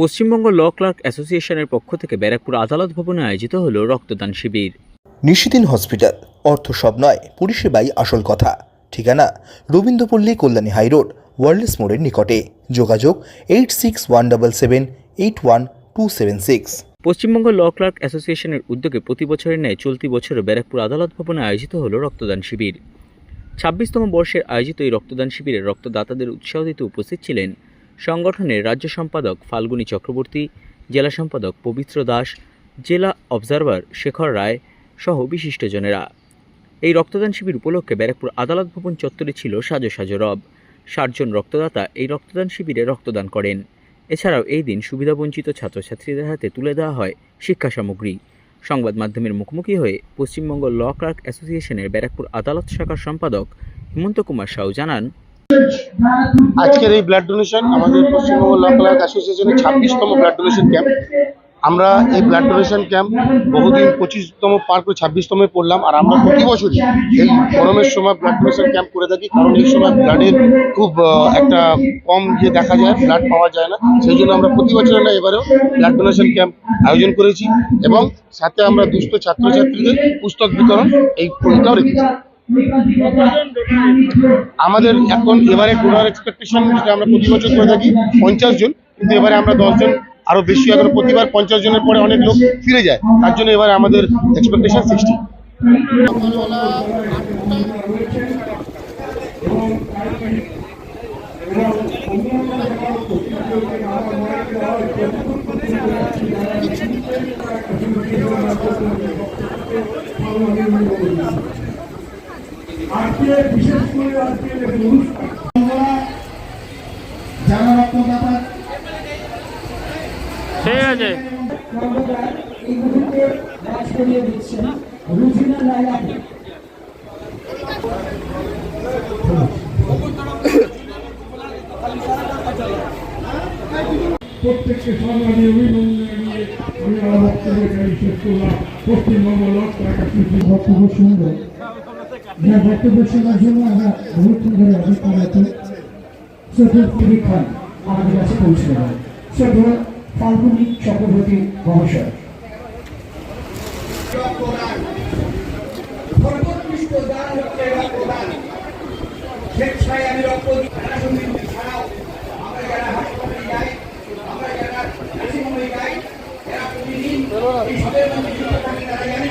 Paschimbanga law clerk অ্যাসোসিয়েশনের পক্ষ থেকে ব্যারাকপুর আদালত ভবনে আয়োজিত হলো রক্তদান শিবির। নিশিদিন হসপিটাল অর্থ সব নয় পরিষেবাই আসল কথা। ঠিকানা রবীন্দ্রপল্লী কল্যাণী হাইরোড ওয়ার্ল্ডস মোড়ের নিকটে। যোগাযোগ eight six one double seven eight one two seven six. Paschimbanga law clerk অ্যাসোসিয়েশনের উদ্যোগে প্রতি বছরের ন্যায় চলতি বছরও ব্যারাকপুর আদালত ভবনে আয়োজিত হল রক্তদান শিবির। ছাব্বিশতম বর্ষের আয়োজিত এই রক্তদান শিবিরে রক্তদাতাদের উৎসাহ দিতে উপস্থিত ছিলেন সংগঠনের রাজ্য সম্পাদক ফাল্গুনী চক্রবর্তী, জেলা সম্পাদক পবিত্র দাস, জেলা অবজারভার শেখর রায় সহ বিশিষ্টজনেরা। এই রক্তদান শিবির উপলক্ষে ব্যারাকপুর আদালত ভবন চত্বরে ছিল সাজো সাজো রব। ষাটজন রক্তদাতা এই রক্তদান শিবিরে রক্তদান করেন। এছাড়াও এই দিন সুবিধাবঞ্চিত ছাত্রছাত্রীদের হাতে তুলে দেওয়া হয় শিক্ষা সামগ্রী। সংবাদ মাধ্যমের মুখোমুখি হয়ে পশ্চিমবঙ্গ ল ক্লার্ক অ্যাসোসিয়েশনের ব্যারাকপুর আদালত শাখার সম্পাদক হিমন্ত কুমার সাউ জানান আজকের এই ব্লাড ডোনেশন আমাদের পশ্চিমবঙ্গ ল ক্লার্ক অ্যাসোসিয়েশনের ছাব্বিশতম ব্লাড ডোনেশন ক্যাম্প আমরা এই ব্লাড ডোনেশন ক্যাম্প বহুদিন পঁচিশতম পার করে ছাব্বিশতমে পড়লাম আর আমরা প্রতি বছরই এই গরমের সময় ব্লাড ডোনেশন ক্যাম্প করে থাকি, কারণ এই সময় ব্লাডের খুব একটা কম যে দেখা যায় ব্লাড পাওয়া যায় না। সেই জন্য আমরা প্রতি বছর না, এবারেও ব্লাড ডোনেশন ক্যাম্প আয়োজন করেছি এবং সাথে আমরা দুস্থ ছাত্রছাত্রীদের পুস্তক বিতরণ এই পরিটাও রেখেছি। আমাদের এখন এবারে ডোনার এক্সপেকটেশন যেটা আমরা প্রতি বছর করে থাকি, পঞ্চাশ জন। কিন্তু এবারে আমরা দশজন আরও বেশি এখন প্রতিবার পঞ্চাশ জনের পরে অনেক লোক ফিরে যায়। তার জন্য এবারে আমাদের এক্সপেকটেশন সিক্সটি আজকে বিশেষ করে আজকে অনুষ্ঠান। যারা রক্তদাতা ঠিক আছে। এই মুহূর্তে কাজ করিয়ে দিচ্ছেন রুজিনা লাইলাকে প্রত্যেককে সম্মানী অভিনন্দন জানিয়ে আমি আমার বক্তব্য শেষ করলাম। পশ্চিমবঙ্গ লক শুনব হ্যাঁ বক্তব্য শোনার জন্য আমরা বহুক্ষণ ধরে অপেক্ষা করতে চতুর্থী খান আমাদের কাছে পৌঁছে দেবেন শ্রদ্ধ ফাল্গুনী চক্রবর্তী মহাশয় সর্বোৎকৃষ্ট দান হচ্ছে রক্তদান স্বেচ্ছায় আমি রক্ত ছাড়াও আমরা যারা হাসপাতালে যাই, আমরা যারা নার্সিংহোমে যাই, যারা প্রতিদিন এই সবের মধ্যে যুক্ত থাকি তারা জানি